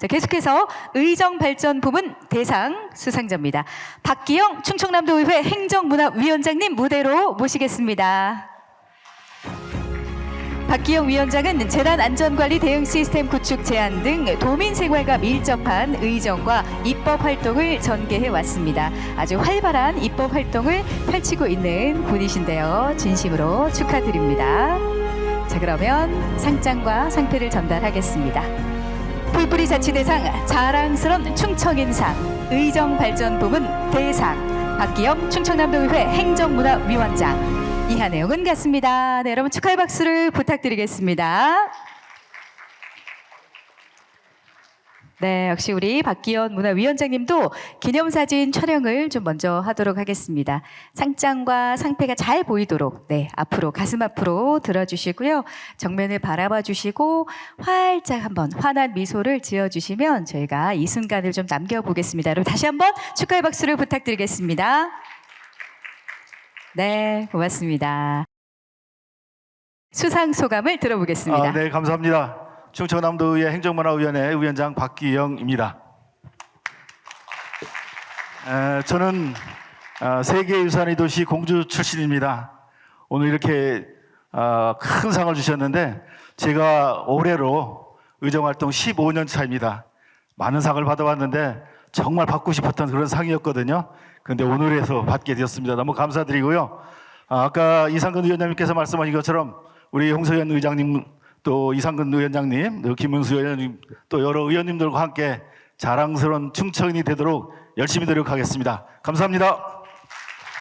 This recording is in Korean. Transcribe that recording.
자, 계속해서 의정발전 부문 대상 수상자입니다. 박기영 충청남도의회 행정문화위원장님 무대로 모시겠습니다. 박기영 위원장은 재난 안전관리 대응 시스템 구축 제안 등 도민 생활과 밀접한 의정과 입법 활동을 전개해 왔습니다. 아주 활발한 입법 활동을 펼치고 있는 분이신데요. 진심으로 축하드립니다. 자, 그러면 상장과 상패를 전달하겠습니다. 풀뿌리 자치대상 자랑스런 충청인상 의정발전 부문 대상 박기영 충청남도의회 행정문화위원장 이하 내용은 같습니다. 네, 여러분 축하의 박수를 부탁드리겠습니다. 네, 역시 우리 박기현 문화위원장님도 기념사진 촬영을 좀 먼저 하도록 하겠습니다. 상장과 상패가 잘 보이도록, 네, 앞으로, 가슴 앞으로 들어주시고요. 정면을 바라봐 주시고, 활짝 한번 환한 미소를 지어 주시면 저희가 이 순간을 좀 남겨 보겠습니다. 여러분 다시 한번 축하의 박수를 부탁드리겠습니다. 네, 고맙습니다. 수상 소감을 들어보겠습니다. 아, 네, 감사합니다. 충청남도의회 행정문화위원회 위원장 박기영입니다. 에, 저는 아, 세계유산의 도시 공주 출신입니다. 오늘 이렇게 아, 큰 상을 주셨는데 제가 올해로 의정활동 15년 차입니다. 많은 상을 받아왔는데 정말 받고 싶었던 그런 상이었거든요. 그런데 오늘에서 받게 되었습니다. 너무 감사드리고요. 아, 아까 이상근 위원장님께서 말씀하신 것처럼 우리 홍서현 의장님 또 이상근 위원장님, 또 김은수 의원님 또 여러 의원님들과 함께 자랑스러운 충청인이 되도록 열심히 노력하겠습니다. 감사합니다.